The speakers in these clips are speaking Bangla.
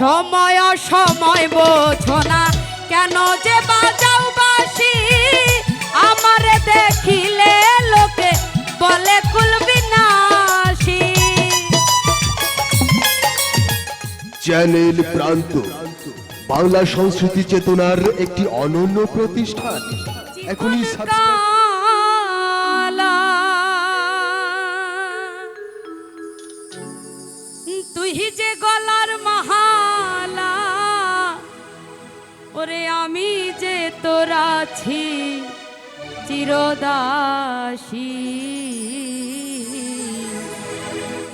সময় সময় বোঝো না। কেন যে বাজাও বাসি আমারে দেখিলে লোকে বলে কুলবি নাসি চ্যানেল প্রান্ত বাংলা সংস্কৃতি চেতনার একটি অনন্য প্রতিষ্ঠান। এখনই সাবস্ক্রাইব তুই যে গলার আছি চিরদাসী।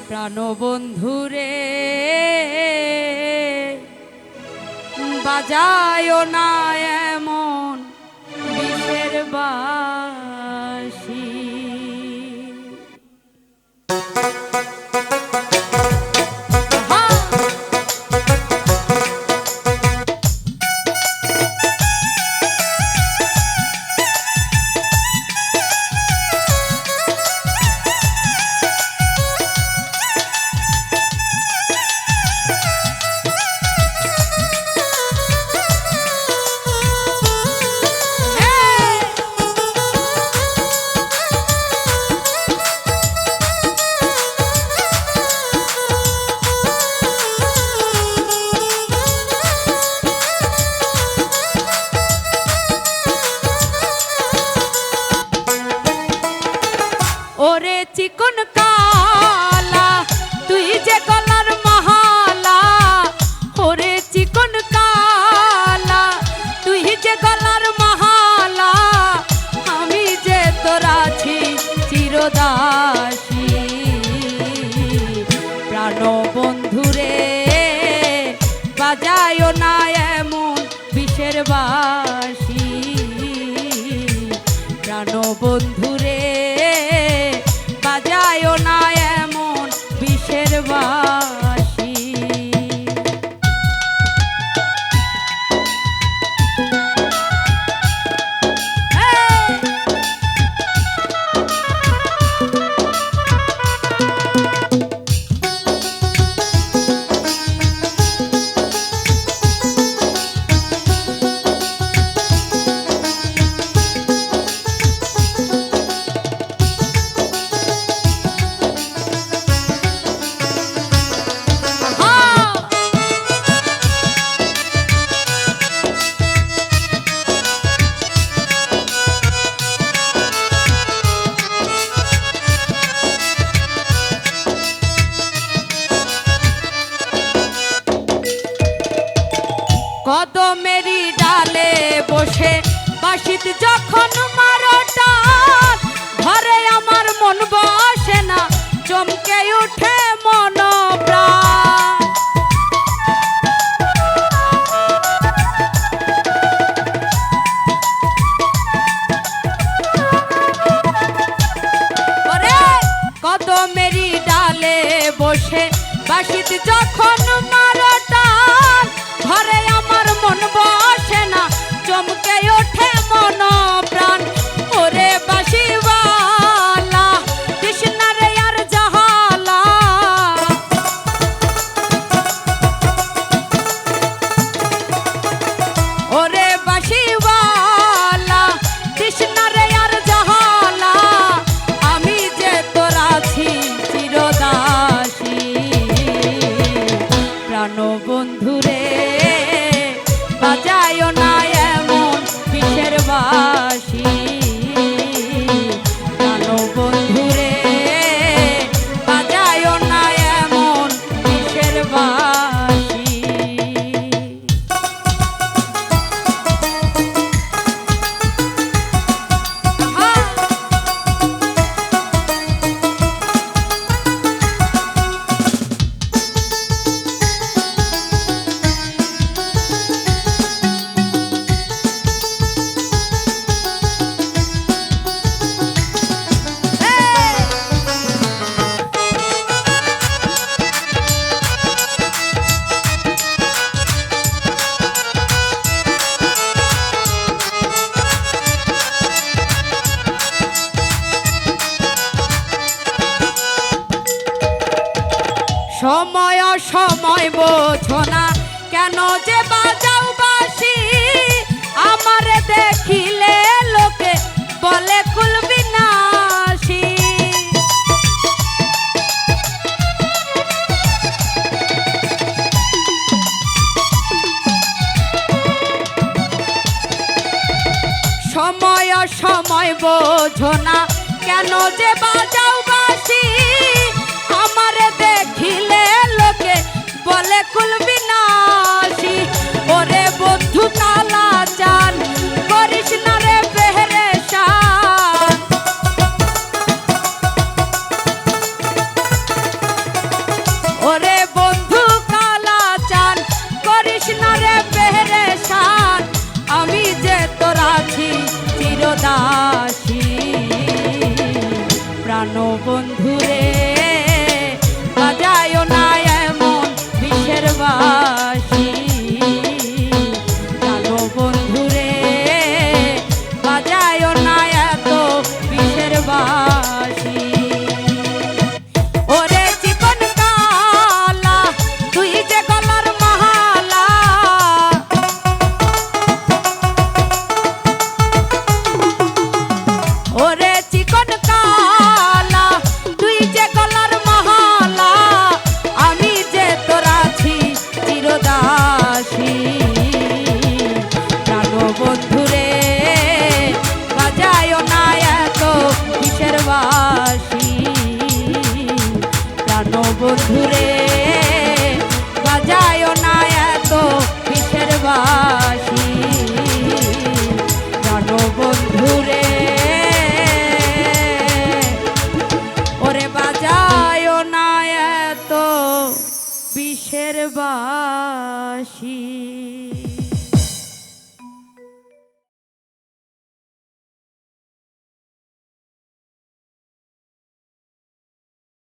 প্রাণবন্ধুরে বাজায় না এমন বিশের বাসি বাসি প্রাণ বন্ধুরে বাজায় না এমন বিষের বাসি। বাসিত যখন মারোটা, ঘরে আমার মন বসে না, চমকে উঠে মন কদমেরি ডালে বসে বাসিত যখন মারটান সময় সময় বোঝো না। কেন যে বাজাও বাসি আমার দেখিলে লোকে বলে কুলবি না সময় সময় বোঝো না। কেন যে বাজাও 大。বিষের বাসী।